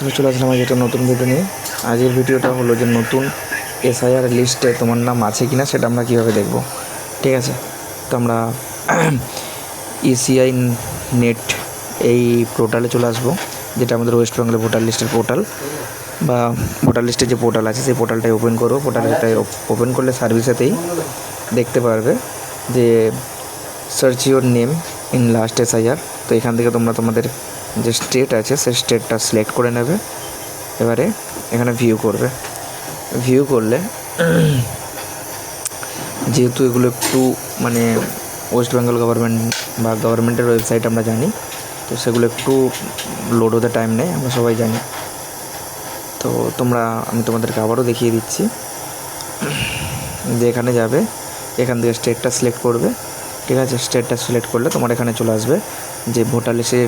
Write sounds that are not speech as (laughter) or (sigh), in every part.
চলে চলে আসলাম আজ একটা নতুন ভিডিও নিয়ে। আজকের ভিডিওটা হলো যে নতুন এসআইআর লিস্টে তোমার নাম আছে কি না সেটা আমরা কীভাবে দেখব। ঠিক আছে? তো আমরা (clears throat) ইসিআই নেট এই পোর্টালে চলে আসব, যেটা আমাদের ওয়েস্ট বেঙ্গলের ভোটার লিস্টের পোর্টাল বা ভোটার লিস্টের যে পোর্টাল আছে, সেই পোর্টালটাই ওপেন করব পোর্টালটাই ওপেন করলে সার্ভিসেতেই দেখতে পারবে যে search your name in last SIR তো এখান থেকে তোমরা তোমাদের যে স্টেট আছে সে স্টেটটা সিলেক্ট করে নেবে। এবারে এখানে ভিউ করবে। ভিউ করলে যেহেতু এগুলো একটু মানে ওয়েস্ট বেঙ্গল গভর্নমেন্ট বা গভর্নমেন্টের ওয়েবসাইট আমরা জানি, তো সেগুলো একটু লোড হতে টাইম নেয়, আমরা সবাই জানি। তো তোমরা, আমি তোমাদেরকে আবারও দেখিয়ে দিচ্ছি। যে এখানে যাবে, এখান থেকে স্টেটটা সিলেক্ট করবে। ঠিক আছে স্টেটটা সিলেক্ট করলে তোমার এখানে চলে আসবে যে ভোটার লিস্টে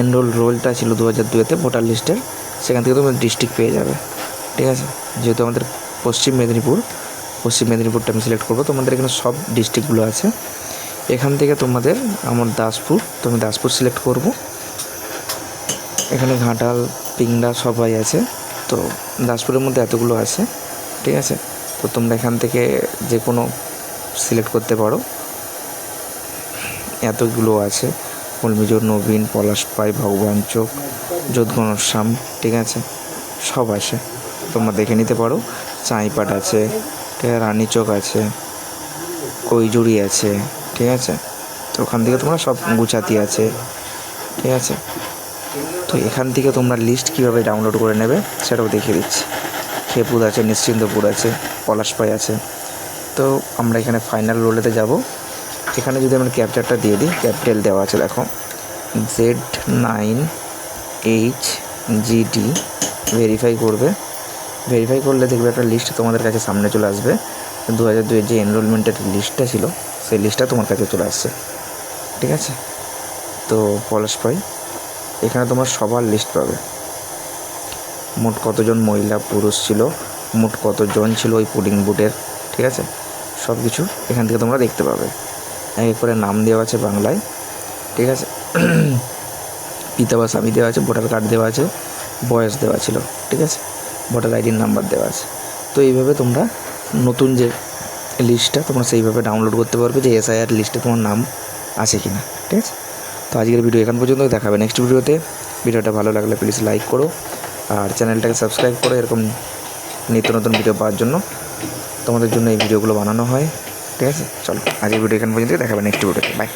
এনরোল রোলটা ছিল দু হাজার দুয়েতে ভোটার লিস্টের সেখান থেকে তুমি ডিস্ট্রিক্ট পেয়ে যাবে, ঠিক আছে? যেহেতু আমাদের পশ্চিম মেদিনীপুর, পশ্চিম মেদিনীপুরটা আমি সিলেক্ট করব, তোমাদের এখানে সব ডিস্ট্রিক্টগুলো আছে। এখান থেকে তোমাদের আমার দাসপুর, তো আমি দাসপুর সিলেক্ট করব। এখানে ঘাটাল পিংড়া সবাই আছে, তো দাসপুরের মধ্যে এতগুলো আছে, ঠিক আছে? তো তোমরা এখান থেকে যে কোনো সিলেক্ট করতে পারো। এতগুলো আছে। কলমিজোর নবীন, পলাশ পাই, ভগবান চোখ যোধঘনশ্যাম ঠিক আছে? সব আছে। তোমরা দেখে নিতে পারো। চাঁইপাট আছে, ঠিক আছে? রানীচক আছে কৈজুরি আছে, ঠিক আছে? তো ওখান থেকে তোমরা সব গুছাতি আছে, ঠিক আছে? তো এখান থেকে তোমরা লিস্ট কীভাবে ডাউনলোড করে নেবে, সেটাও দেখিয়ে দিচ্ছি। খেপুর আছে নিশ্চিন্তপুর আছে পলাশপাই আছে। তো আমরা এখানে ফাইনাল রোলেতে যাব। এখানে যদি আমরা ক্যাপচারটা দিয়ে দিই ক্যাপিটাল দেওয়া আছে, দেখো Z nine H GD verify করবে। ভেরিফাই করলে দেখবে একটা লিস্ট তোমাদের কাছে সামনে চলে আসবে। দু হাজার দুয়ের যে এনরোলমেন্টের লিস্টটা ছিল, সেই লিস্টটা তোমার কাছে চলে আসছে। ঠিক আছে? তো পলাশ পাই এখানে তোমার সবার লিস্ট পাবে। মোট কতজন মহিলা পুরুষ ছিল, মোট কতজন ছিল ওই পুডিং বুটের ঠিক আছে? সব কিছু এখান থেকে তোমরা দেখতে পাবে। এক করে নাম দেওয়া আছে বাংলায়, ঠিক আছে? পিতা বা স্বামী দেওয়া আছে, ভোটার কার্ড দেওয়া আছে, বয়স দেওয়া ছিল, ঠিক আছে? ভোটার আইডির নাম্বার দেওয়া আছে। তো এইভাবে তোমরা নতুন যে লিস্টটা, তোমরা সেইভাবে ডাউনলোড করতে পারবে যে এসআইআর লিস্টে তোমার নাম আছে কি না ঠিক আছে? তো আজকের ভিডিও এখান পর্যন্ত দেখাবে নেক্সট ভিডিওতে। ভিডিওটা ভালো লাগলে প্লিজ লাইক করো, আর চ্যানেলটাকে সাবস্ক্রাইব করো, এরকম নিত্য নতুন ভিডিও পাওয়ার জন্য। তোমাদের জন্য এই ভিডিওগুলো বানানো হয়। ঠিক আছে? চলো আজকের ভিডিও এখান পর্যন্ত দেখাবে নেক্সট ভিডিওতে বাই